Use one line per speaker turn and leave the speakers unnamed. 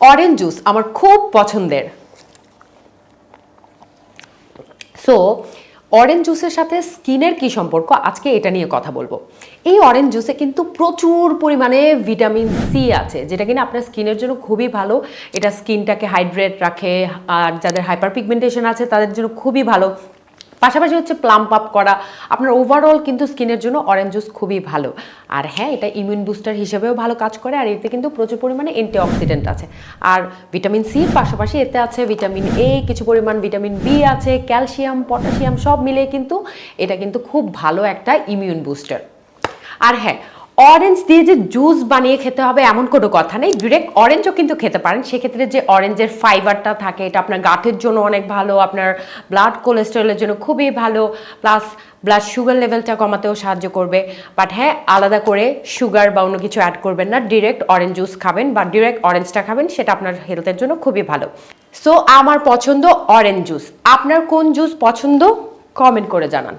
Orange juice আমার খুব পছন্দের। সো অরেঞ্জ জুসের সাথে স্কিনের কি সম্পর্ক? আজকে এটা নিয়ে কথা বলব। এই অরেঞ্জ জুসে কিন্তু প্রচুর পরিমাণে ভিটামিন সি আছে, যেটা কিনা আপনার স্কিনের জন্য খুবই ভালো। এটা স্কিনটাকে হাইড্রেট রাখে, আর যাদের হাইপার পিগমেন্টেশন আছে তাদের জন্য খুবই ভালো। পাশাপাশি হচ্ছে প্লাম্প আপ করা। আপনার ওভারঅল কিন্তু স্কিনের জন্য অরেঞ্জ জুস খুবই ভালো। আর হ্যাঁ এটা ইমিউন বুস্টার হিসেবেও ভালো কাজ করে, আর এতে কিন্তু প্রচুর পরিমাণে অ্যান্টিঅক্সিডেন্ট আছে। আর ভিটামিন সির পাশাপাশি এতে আছে ভিটামিন এ কিছু পরিমাণ ভিটামিন বি আছে ক্যালসিয়াম পটাশিয়াম সব মিলে কিন্তু এটা কিন্তু খুব ভালো একটা ইমিউন বুস্টার আর হ্যাঁ অরেঞ্জ দিয়ে যে জুস বানিয়ে খেতে হবে এমন কোনো কথা নেই। ডিরেক্ট অরেঞ্জও কিন্তু খেতে পারেন। সেক্ষেত্রে যে অরেঞ্জের ফাইবারটা থাকে, এটা আপনার গাঁটের জন্য অনেক ভালো, আপনার ব্লাড কোলেস্টেরলের জন্য খুবই ভালো প্লাস ব্লাড সুগার লেভেলটা কমাতেও সাহায্য করবে। বাট হ্যাঁ আলাদা করে সুগার বা অন্য কিছু অ্যাড করবেন না। ডিরেক্ট অরেঞ্জ জুস খাবেন বা ডিরেক্ট অরেঞ্জটা খাবেন, সেটা আপনার হেলথের জন্য খুবই ভালো। সো আমার পছন্দ অরেঞ্জ জুস আপনার কোন জুস পছন্দ? কমেন্ট করে জানান।